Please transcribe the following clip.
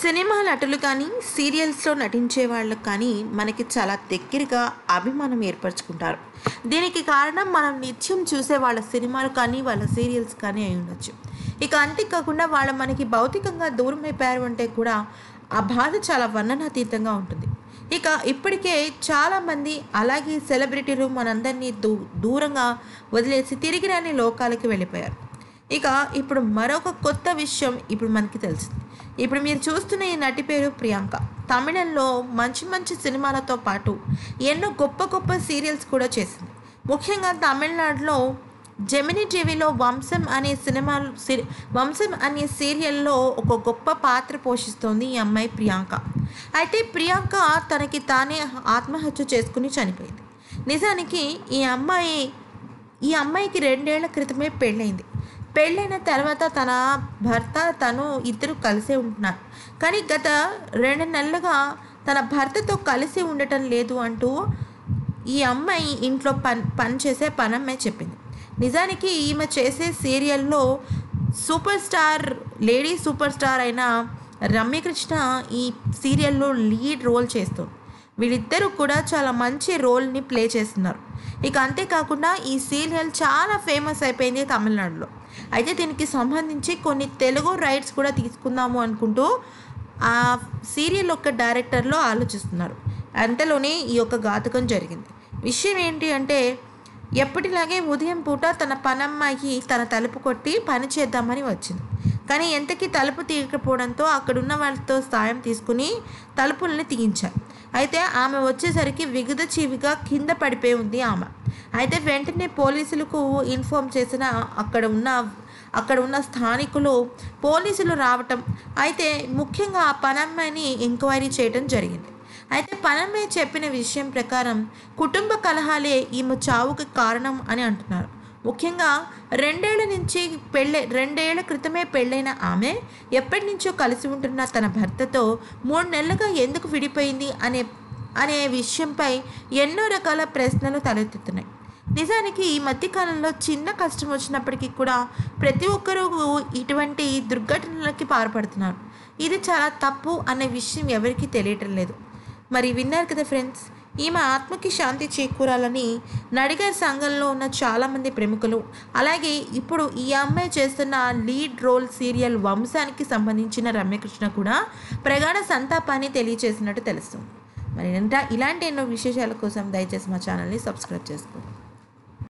Cinema నటులు కానీ సీరియల్స్లో నటించే వాళ్ళు కానీ మనకి చాలా దగ్గరగా అభిమానం ఏర్పరచుకుంటారు. దీనికి కారణం మనం నిత్యం చూసే వాళ్ళ సినిమాలు కానీ వాళ్ళ సీరియల్స్ కానీ అయి ఉండొచ్చు. ఇక అంతేకాకుండా వాళ్ళు మనకి భౌతికంగా దూరం అయిపోయారు అంటే కూడా ఆ బాధ చాలా వర్ణనాతీతంగా ఉంటుంది. ఇక ఇప్పటికే చాలామంది అలాగే సెలబ్రిటీలు మనందరినీ దూ దూరంగా వదిలేసి తిరిగి రాని లోకాలకి వెళ్ళిపోయారు. ఇక ఇప్పుడు మరొక కొత్త విషయం ఇప్పుడు మనకి తెలిసింది. ఇప్పుడు మీరు చూస్తున్న ఈ నటి పేరు ప్రియాంక. తమిళంలో మంచి మంచి సినిమాలతో పాటు ఎన్నో గొప్ప గొప్ప సీరియల్స్ కూడా చేసింది. ముఖ్యంగా తమిళనాడులో జెమిని టీవీలో వంశం అనే సినిమా వంశం అనే సీరియల్లో ఒక గొప్ప పాత్ర పోషిస్తోంది ఈ అమ్మాయి ప్రియాంక. అయితే ప్రియాంక తనకి తానే ఆత్మహత్య చేసుకుని చనిపోయింది. నిజానికి ఈ అమ్మాయి ఈ అమ్మాయికి రెండేళ్ళ క్రితమే పెళ్ళైంది. పెళ్ళైన తర్వాత తన భర్త తను ఇద్దరు కలిసే ఉంటున్నారు. కానీ గత రెండు నెలలుగా తన భర్తతో కలిసి ఉండటం లేదు అంటూ ఈ అమ్మాయి ఇంట్లో పని పని చేసే పనమ్మాయి చెప్పింది. నిజానికి ఈమె చేసే సీరియల్లో super star lady super star అయిన రమ్యకృష్ణ ఈ సీరియల్లో లీడ్ రోల్ చేస్తుంది. వీళ్ళిద్దరూ కూడా చాలా మంచి రోల్ని ప్లే చేస్తున్నారు. ఇక అంతేకాకుండా ఈ సీరియల్ చాలా ఫేమస్ అయిపోయింది తమిళనాడులో. అయితే దీనికి సంబంధించి కొన్ని తెలుగు రైట్స్ కూడా తీసుకుందాము అనుకుంటూ ఆ సీరియల్ యొక్క డైరెక్టర్లో ఆలోచిస్తున్నారు. అంతలోనే ఈ యొక్క ఘాతకం జరిగింది. విషయం ఏంటి అంటే ఎప్పటిలాగే ఉదయం పూట తన పనమ్మాయి తన తలుపు కొట్టి పని చేద్దామని వచ్చింది. కానీ ఎంతకీ తలుపు తీయకపోవడంతో అక్కడున్న వాళ్ళతో సాయం తీసుకుని తలుపుల్ని తీయించారు. అయితే ఆమె వచ్చేసరికి విగద చీవిగా కింద పడిపోయి ఉంది ఆమె. అయితే వెంటనే పోలీసులకు ఇన్ఫామ్ చేసిన అక్కడ ఉన్న అక్కడ ఉన్న స్థానికులు పోలీసులు రావటం అయితే ముఖ్యంగా ఆ పనమ్మాయిని ఎంక్వైరీ చేయడం జరిగింది. అయితే పనమ్మాయి చెప్పిన విషయం ప్రకారం కుటుంబ కలహాలే ఈమె చావుకి కారణం అని అంటున్నారు. ముఖ్యంగా రెండేళ్ళ నుంచి పెళ్ళే రెండేళ్ళ క్రితమే పెళ్ళైన ఆమె ఎప్పటి నుంచో కలిసి ఉంటున్న తన భర్తతో మూడు నెలలుగా ఎందుకు విడిపోయింది అనే అనే విషయంపై ఎన్నో రకాల ప్రశ్నలు తలెత్తుతున్నాయి. నిజానికి ఈ మధ్యకాలంలో చిన్న కష్టం వచ్చినప్పటికీ కూడా ప్రతి ఒక్కరూ ఇటువంటి దుర్ఘటనలకి పాల్పడుతున్నారు. ఇది చాలా తప్పు అనే విషయం ఎవరికీ తెలియటం లేదు. మరి విన్నారు కదా ఫ్రెండ్స్ ఈమె ఆత్మకి శాంతి చేకూరాలని నడిగర్ సంఘంలో ఉన్న చాలామంది ప్రముఖులు. అలాగే ఇప్పుడు ఈ అమ్మాయి చేస్తున్న లీడ్ రోల్ సీరియల్ వంశానికి సంబంధించిన రమ్యకృష్ణ కూడా ప్రగాఢ సంతాపాన్ని తెలియచేసినట్టు తెలుస్తుంది. మరి ఇలాంటి ఎన్నో విశేషాల కోసం దయచేసి మా ఛానల్ని సబ్స్క్రైబ్ చేసుకోండి.